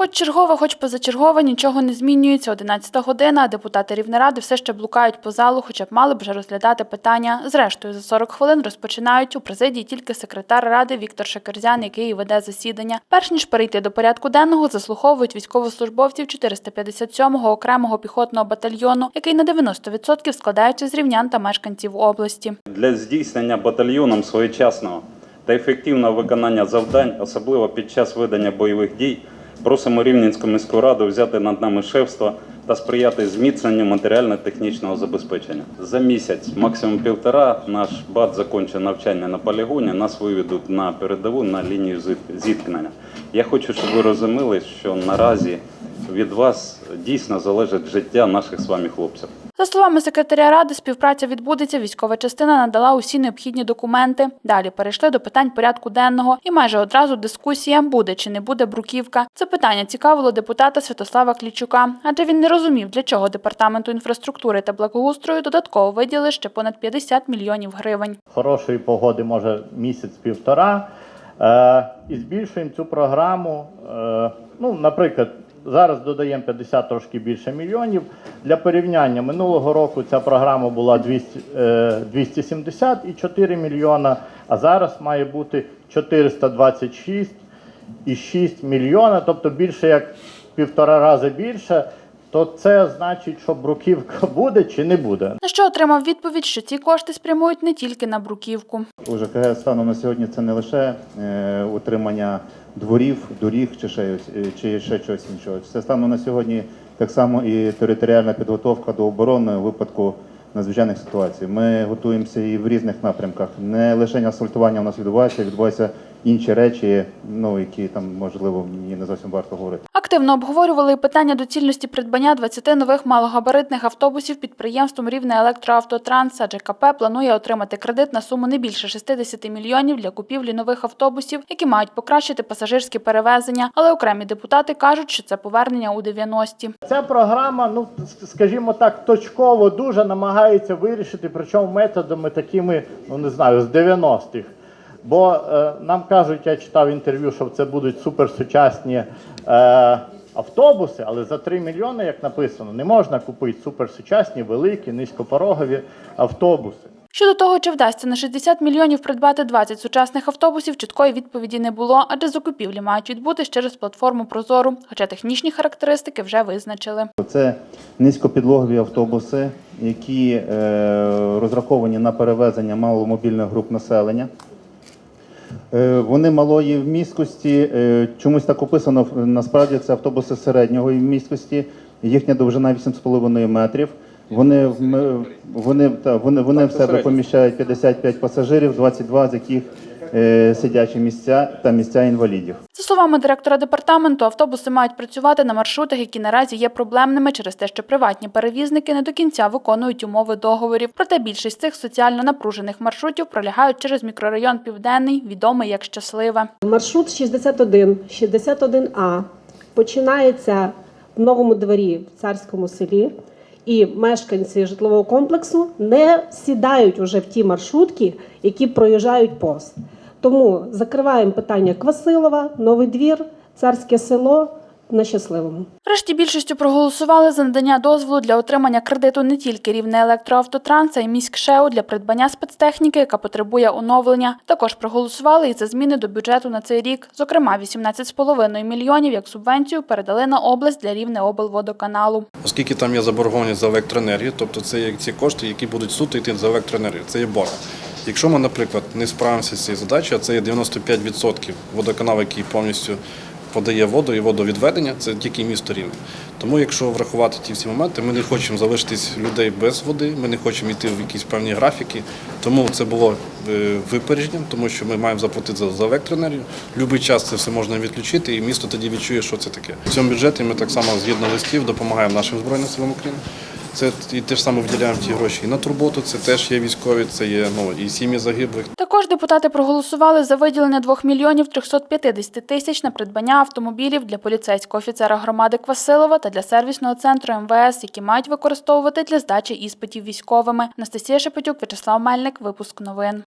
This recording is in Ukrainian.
Хоч чергова, хоч позачергова, нічого не змінюється. 11 година, а депутати Рівнеради все ще блукають по залу, хоча б мали б вже розглядати питання. Зрештою, за 40 хвилин розпочинають у президії тільки секретар ради Віктор Шекерзян, який веде засідання. Перш ніж перейти до порядку денного, заслуховують військовослужбовців 457-го окремого піхотного батальйону, який на 90% складається з рівнян та мешканців області. Для здійснення батальйоном своєчасного та ефективного виконання завдань, особливо під час ведення бойових дій, просимо Рівненську міську раду взяти над нами шефство та сприяти зміцненню матеріально-технічного забезпечення. За місяць, максимум півтора, наш бат закінчить навчання на полігоні, нас виведуть на передову на лінію зіт- зіткнення. Я хочу, щоб ви розуміли, що наразі від вас дійсно залежить життя наших з вами хлопців. За словами секретаря ради, співпраця відбудеться. Військова частина надала усі необхідні документи. Далі перейшли до питань порядку денного, і майже одразу дискусія буде чи не буде бруківка. Це питання цікавило депутата Святослава Клічука, адже він не розумів, для чого департаменту інфраструктури та благоустрою додатково виділили ще понад 50 мільйонів гривень. хорошої погоди, може місяць-півтора, е, і збільшуємо цю програму. Е, ну, наприклад, зараз додаємо 50 трошки більше мільйонів. Для порівняння минулого року ця програма була 200, е, 274 мільйона, а зараз має бути 426,6 мільйона, тобто більше як півтора рази більше. То це значить, що бруківка буде чи не буде. На що отримав відповідь, що ці кошти спрямують не тільки на бруківку. У ЖКГ станом на сьогодні це не лише е, утримання дворів, доріг чи ще, е, чи ще чогось іншого. Це станом на сьогодні так само і територіальна підготовка до оборони у випадку надзвичайних ситуацій. Ми готуємося і в різних напрямках. Не лише асфальтування у нас відбувається, відбуваються інші речі, ну які там можливо мені не зовсім варто говорити. Активно обговорювали і питання доцільності придбання 20 нових малогабаритних автобусів підприємством Рівне Електроавтотранс, адже КП планує отримати кредит на суму не більше 60 мільйонів для купівлі нових автобусів, які мають покращити пасажирські перевезення. Але окремі депутати кажуть, що це повернення у 90-ті. Ця програма, ну скажімо так, точково дуже намагається вирішити, причому методами такими, ну не знаю, з 90-х. Бо е, нам кажуть, я читав інтерв'ю, що це будуть суперсучасні е, автобуси, але за 3 мільйони, як написано, не можна купити суперсучасні, великі, низькопорогові автобуси. Щодо того, чи вдасться на 60 мільйонів придбати 20 сучасних автобусів, чіткої відповіді не було, адже закупівлі мають відбутись через платформу Прозору, хоча технічні характеристики вже визначили. Це низькопідлогові автобуси, які е, розраховані на перевезення маломобільних груп населення. Е, Вони малої в місткості. чомусь так описано, насправді це автобуси середньої місткості. їхня довжина 8,5 метрів. Вони, вм- вони, та, вони, вони в себе поміщають 55 пасажирів, 22 з яких е, сидячі місця та місця інвалідів. За словами директора департаменту, автобуси мають працювати на маршрутах, які наразі є проблемними через те, що приватні перевізники не до кінця виконують умови договорів. Проте більшість цих соціально напружених маршрутів пролягають через мікрорайон Південний, відомий як Щасливе. Маршрут 61, 61А починається в новому дворі в царському селі, і мешканці житлового комплексу не сідають уже в ті маршрутки, які проїжджають повз. Тому закриваємо питання Квасилова, Новий двір, царське село на щасливому. Врешті більшістю проголосували за надання дозволу для отримання кредиту не тільки рівне електроавтотранс, а й міськшеу для придбання спецтехніки, яка потребує оновлення. Також проголосували і за зміни до бюджету на цей рік. Зокрема, 18,5 мільйонів як субвенцію передали на область для рівне облводоканалу. Оскільки там є заборгованість за електроенергію, тобто це є ці кошти, які будуть суто йти за електроенергію, це є борг. Якщо ми, наприклад, не справимося з цією задачею, а це є 95% водоканал, який повністю подає воду і водовідведення, це тільки місто Рівне. Тому, якщо врахувати ті всі моменти, ми не хочемо залишитись людей без води, ми не хочемо йти в якісь певні графіки. Тому це було е, випередженням, тому що ми маємо заплатити за, електроенергію. Любий час це все можна відключити, і місто тоді відчує, що це таке. В цьому бюджеті ми так само згідно листів допомагаємо нашим збройним силам України. Це і те ж саме виділяємо ті гроші і на турботу. Це теж є військові, це є ну і сім'ї загиблих. Також депутати проголосували за виділення 2 мільйонів 350 тисяч на придбання автомобілів для поліцейського офіцера громади Квасилова та для сервісного центру МВС, які мають використовувати для здачі іспитів військовими. Анастасія Шепетюк, Вячеслав Мельник, випуск новин.